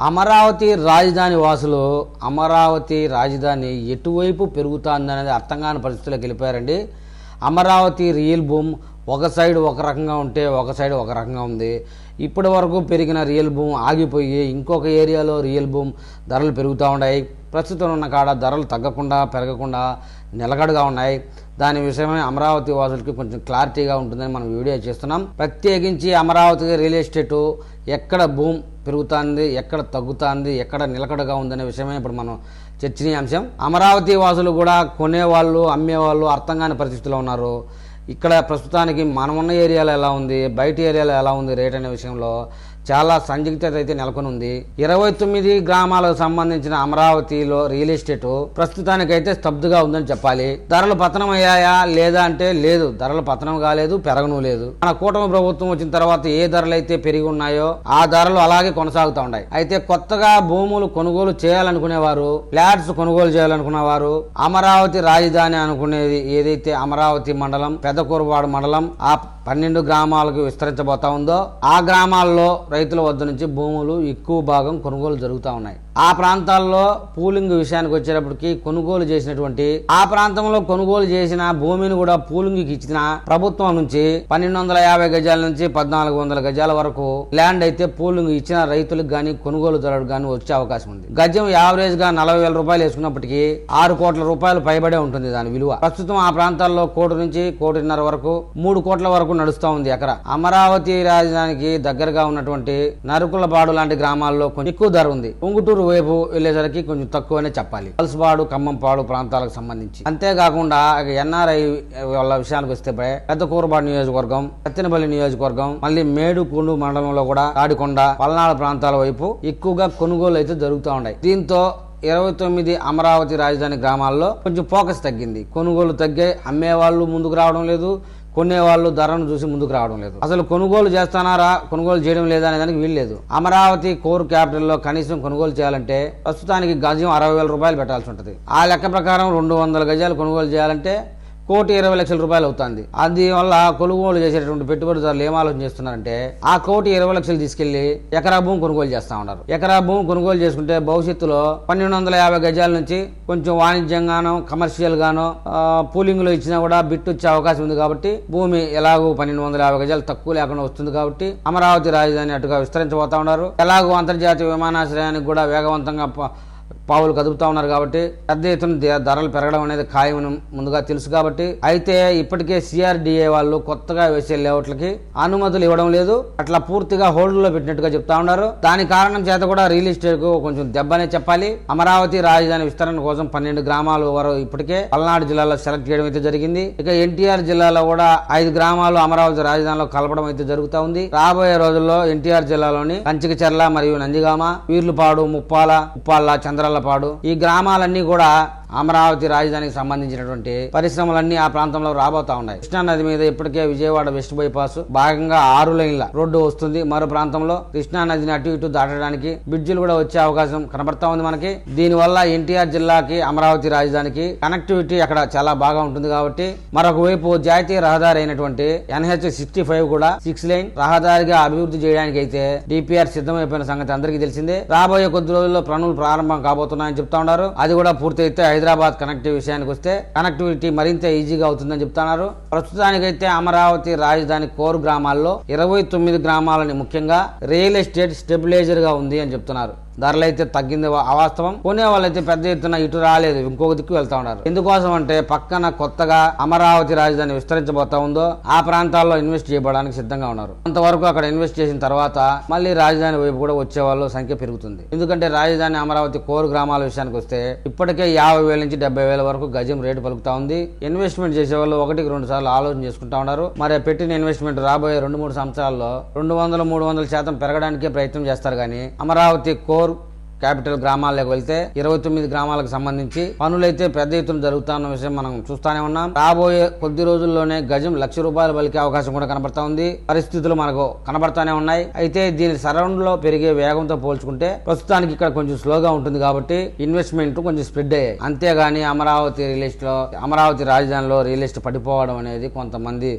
అమరావతి రాజధాని వాసులు అమరావతి రాజధాని ఎటువైపు పెరుగుతుందనేది అర్థం కాని పరిస్థితుల్లోకి వెళ్ళిపోయారండి. అమరావతి రియల్ భూమ్ ఒక సైడ్ ఒక రకంగా ఉంటే ఒక సైడ్ ఒక రకంగా ఉంది. ఇప్పటి వరకు పెరిగిన రియల్ భూమ్ ఆగిపోయి ఇంకొక ఏరియాలో రియల్ భూమ్ ధరలు పెరుగుతూ ఉన్నాయి. ప్రస్తుతం ఉన్న కాడ ధరలు తగ్గకుండా పెరగకుండా నిలకడగా ఉన్నాయి. దాని విషయమై అమరావతి వాసులకి కొంచెం క్లారిటీగా ఉంటుందని మనం వీడియో చేస్తున్నాం. ప్రత్యేకించి అమరావతి రియల్ ఎస్టేటు ఎక్కడ భూమ్ పెరుగుతుంది ఎక్కడ తగ్గుతుంది ఎక్కడ నిలకడగా ఉందనే విషయమే ఇప్పుడు మనం చర్చనీయాంశం. అమరావతి వాసులు కూడా కొనేవాళ్ళు అమ్మేవాళ్ళు అర్థం కాని పరిస్థితిలో ఉన్నారు. ఇక్కడ ప్రస్తుతానికి మనమున్న ఏరియాలో ఎలా ఉంది బయట ఏరియాలో ఎలా ఉంది రేట్ అనే విషయంలో చాలా సందిగ్ధత అయితే నెలకొని ఉంది ఇరవై తొమ్మిది గ్రామాలకు సంబంధించిన అమరావతిలో రియల్ ఎస్టేట్ ప్రస్తుతానికైతే స్తబ్దుగా ఉందని చెప్పాలి. ధరలు పతనం అయ్యాయా లేదా అంటే లేదు. ధరలు పతనం కాలేదు పెరగను లేదు. మన కూటమి ప్రభుత్వం వచ్చిన తర్వాత ఏ ధరలు అయితే పెరిగి ఉన్నాయో ఆ ధరలు అలాగే కొనసాగుతూ ఉన్నాయి అయితే కొత్తగా భూములు కొనుగోలు చేయాలనుకునేవారు ఫ్లాట్స్ కొనుగోలు చేయాలనుకునేవారు అమరావతి రాజధాని అనుకునేది ఏదైతే అమరావతి మండలం పెద్దకూరవాడ మండలం ఆ పన్నెండు గ్రామాలకు విస్తరించబోతా ఉందో ఆ గ్రామాల్లో రైతుల వద్ద నుంచి భూములు ఎక్కువ భాగం కొనుగోలు జరుగుతూ ఉన్నాయి. ఆ ప్రాంతాల్లో పూలింగ్ విషయానికి వచ్చేటప్పటికి కొనుగోలు చేసినటువంటి ఆ ప్రాంతంలో కొనుగోలు చేసిన భూమిని కూడా పూలింగ్కి ఇచ్చిన ప్రభుత్వం నుంచి పన్నెండు వందల యాభై గజాల నుంచి పద్నాలుగు వందల గజాల వరకు ల్యాండ్ అయితే పూలింగ్ ఇచ్చిన రైతులకు గాని కొనుగోలుదారులకు గాని వచ్చే అవకాశం ఉంది. గజం యావరేజ్గా నలభై వేల రూపాయలు వేసుకున్నప్పటికీ ఆరు కోట్ల రూపాయలు పైబడే ఉంటుంది దాని విలువ. ప్రస్తుతం ఆ ప్రాంతాల్లో కోటి నుంచి కోటిన్నర వరకు మూడు కోట్ల వరకు నడుస్తూ ఉంది ఎకరా. అమరావతి రాజధానికి దగ్గరగా ఉన్నటువంటి నరుకులపాడు లాంటి గ్రామాల్లో కొంచెం ఎక్కువ ధర ఉంది. గుంటూరు వైపు వెళ్ళేసరికి కొంచెం తక్కువనే చెప్పాలి. పల్స్పాడు ఖమ్మంపాడు ప్రాంతాలకు సంబంధించి. అంతేకాకుండా ఎన్ఆర్ఐ వాళ్ళ విషయానికి వస్తే పెద్ద కూరపాడు నియోజకవర్గం సత్తెనపల్లి నియోజకవర్గం మళ్ళీ మేడుకొండు మండలంలో కూడా తాడికొండ పల్నాడు ప్రాంతాల వైపు ఎక్కువగా కొనుగోలు అయితే జరుగుతూ ఉన్నాయి. దీంతో ఇరవై తొమ్మిది అమరావతి రాజధాని గ్రామాల్లో కొంచెం ఫోకస్ తగ్గింది. కొనుగోలు తగ్గాయి. అమ్మేవాళ్ళు ముందుకు రావడం లేదు. కొనేవాళ్ళు ధరను చూసి ముందుకు రావడం లేదు. అసలు కొనుగోలు చేస్తున్నారా కొనుగోలు చేయడం లేదా అనే దానికి వీల్లేదు అమరావతి కోర్ క్యాపిటల్లో కనీసం కొనుగోలు చేయాలంటే ప్రస్తుతానికి గజం అరవై వేల రూపాయలు పెట్టాల్సి ఉంటుంది. ఆ లెక్క ప్రకారం రెండు వందల గజాలు కొనుగోలు చేయాలంటే కోటి ఇరవై లక్షల రూపాయలు అవుతుంది. అది వల్ల కొనుగోలు చేసేటువంటి పెట్టుబడిదారులు ఏం ఆలోచన చేస్తున్నారంటే ఆ కోటి ఇరవై లక్షలు తీసుకెళ్ళి ఎకరా భూమి కొనుగోలు చేస్తా ఉన్నారు. ఎకరా భూమి కొనుగోలు చేసుకుంటే భవిష్యత్తులో పన్నెండు వందల యాభై గజాల నుంచి కొంచెం వాణిజ్యంగానో కమర్షియల్ గానో పూలింగ్లో ఇచ్చినా కూడా బిట్ వచ్చే అవకాశం ఉంది కాబట్టి భూమి ఎలాగో పన్నెండు వందల యాభై గజాలు తక్కువ లేకుండా వస్తుంది కాబట్టి అమరావతి రాజధాని అటుగా విస్తరించబోతా ఉన్నారు. ఎలాగో అంతర్జాతీయ విమానాశ్రయానికి కూడా వేగవంతంగా పావులు కదుపుతా ఉన్నారు కాబట్టి పెద్ద ఎత్తున ధరలు పెరగడం అనేది ఖాయమని ముందుగా తెలుసు కాబట్టి అయితే ఇప్పటికే సిఆర్డిఏ వాళ్ళు కొత్తగా వేసే లేఅవుట్లకి అనుమతులు ఇవ్వడం లేదు. అట్లా పూర్తిగా హోల్డ్లో పెట్టినట్టుగా చెప్తా ఉన్నారు. దాని కారణం చేత కూడా రియల్ ఎస్టేట్కు కొంచెం దెబ్బనే చెప్పాలి. అమరావతి రాజధాని విస్తరణ కోసం పన్నెండు గ్రామాలు వరకు ఇప్పటికే పల్నాడు జిల్లాలో సెలెక్ట్ చేయడం అయితే జరిగింది. ఇక ఎన్టీఆర్ జిల్లాలో కూడా ఐదు గ్రామాలు అమరావతి రాజధానిలో కలపడం అయితే జరుగుతూ ఉంది. రాబోయే రోజుల్లో ఎన్టీఆర్ జిల్లాలోని కంచికచెర్ల మరియు నందిగామ వీర్లుపాడు ముప్పాల ఉప్పాల చంద్రల్లపాడు ఈ గ్రామాలన్నీ కూడా అమరావతి రాజధానికి సంబంధించినటువంటి పరిశ్రమలన్నీ ఆ ప్రాంతంలో రాబోతా ఉన్నాయి. కృష్ణా నది మీద ఇప్పటికే విజయవాడ వెస్ట్ బైపాస్ భాగంగా ఆరు లైన్ల రోడ్డు వస్తుంది. మరో ప్రాంతంలో కృష్ణా నదిని అటు ఇటు దాటడానికి బ్రిడ్జిలు కూడా వచ్చే అవకాశం కనబడతా ఉంది మనకి. దీనివల్ల ఎన్టీఆర్ జిల్లాకి అమరావతి రాజధానికి కనెక్టివిటీ అక్కడ చాలా బాగా ఉంటుంది కాబట్టి మరొక వైపు జాతీయ రహదారి అయినటువంటి ఎన్హెచ్ సిక్స్టీ ఫైవ్ కూడా సిక్స్ లైన్ రహదారిగా అభివృద్ధి చేయడానికి అయితే డిపిఆర్ సిద్ధమైపోయిన సంగతి అందరికీ తెలిసిందే. రాబోయే కొద్ది రోజుల్లో పనులు ప్రారంభం కాబోతున్నాయని చెప్తా ఉన్నారు. అది కూడా పూర్తయితే హైదరాబాద్ కనెక్టివ్ విషయానికి వస్తే కనెక్టివిటీ మరింత ఈజీగా అవుతుందని చెప్తున్నారు. ప్రస్తుతానికైతే అమరావతి రాజధాని కోర్ గ్రామాల్లో ఇరవై తొమ్మిది గ్రామాలని ముఖ్యంగా రియల్ ఎస్టేట్ స్టెబిలైజర్గా ఉంది అని చెప్తున్నారు. ధరలు అయితే తగ్గింది అవాస్తవం. కొనే వాళ్ళైతే పెద్ద ఎత్తున ఇటు రాలేదు ఇంకొక దిక్కు వెళ్తా ఉన్నారు. ఎందుకోసం అంటే పక్కన కొత్తగా అమరావతి రాజధాని విస్తరించబోతా ఉందో ఆ ప్రాంతాల్లో ఇన్వెస్ట్ చేయడానికి సిద్ధంగా ఉన్నారు. అంతవరకు అక్కడ ఇన్వెస్ట్ చేసిన తర్వాత మళ్ళీ రాజధాని వైపు కూడా వచ్చే వాళ్ళ సంఖ్య పెరుగుతుంది. ఎందుకంటే రాజధాని అమరావతి కోరు గ్రామాల విషయానికి వస్తే ఇప్పటికే యాభై వేల నుంచి డెబ్బై వేల వరకు గజం రేటు పలుకుతా ఉంది. ఇన్వెస్ట్మెంట్ చేసే వాళ్ళు ఒకటికి రెండు సార్లు ఆలోచన చేసుకుంటా ఉన్నారు. మరి పెట్టిన ఇన్వెస్ట్మెంట్ రాబోయే రెండు మూడు సంవత్సరాల్లో రెండు వందల మూడు వందల శాతం పెరగడానికే ప్రయత్నం చేస్తారు కానీ అమరావతి కోర్ క్యాపిటల్ గ్రామాలకు వెళ్తే ఇరవై తొమ్మిది గ్రామాలకు సంబంధించి పనులైతే పెద్ద ఎత్తున జరుగుతున్న విషయం మనం చూస్తానే ఉన్నాం. రాబోయే కొద్ది రోజుల్లోనే గజం లక్ష రూపాయలు పలికే అవకాశం కూడా కనబడతా ఉంది. పరిస్థితులు మనకు కనబడతానే ఉన్నాయి. అయితే దీని సరౌండ్లో పెరిగే వేగంతో పోల్చుకుంటే ప్రస్తుతానికి ఇక్కడ కొంచెం స్లోగా ఉంటుంది కాబట్టి ఇన్వెస్ట్మెంట్ కొంచెం స్ప్రెడ్ అయ్యాయి. అంతేగాని అమరావతి రియల్ ఎస్టేట్లో అమరావతి రాజధానిలో రియల్ ఎస్టేట్ పడిపోవడం అనేది కొంతమంది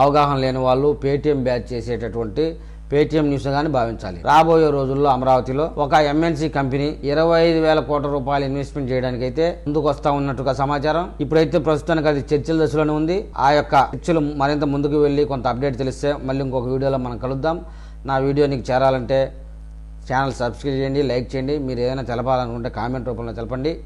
అవగాహన లేని వాళ్ళు పేటీఎం బ్యాచ్ చేసేటటువంటి పేటీఎం న్యూస్ గాని భావించాలి. రాబోయే రోజుల్లో అమరావతిలో ఒక ఎంఎన్సీ కంపెనీ ఇరవై ఐదు వేల కోట్ల రూపాయలు ఇన్వెస్ట్మెంట్ చేయడానికి అయితే ముందుకు వస్తా ఉన్నట్టుగా సమాచారం. ఇప్పుడైతే ప్రస్తుతానికి అది చర్చల దశలోనే ఉంది. ఆ యొక్క చర్చలు మరింత ముందుకు వెళ్ళి కొంత అప్డేట్ తెలిస్తే మళ్ళీ ఇంకొక వీడియోలో మనం కలుద్దాం. నా వీడియో నీకు చేరాలంటే ఛానల్ సబ్స్క్రైబ్ చేయండి లైక్ చేయండి. మీరు ఏదైనా తెలపాలనుకుంటే కామెంట్ రూపంలో తెలపండి.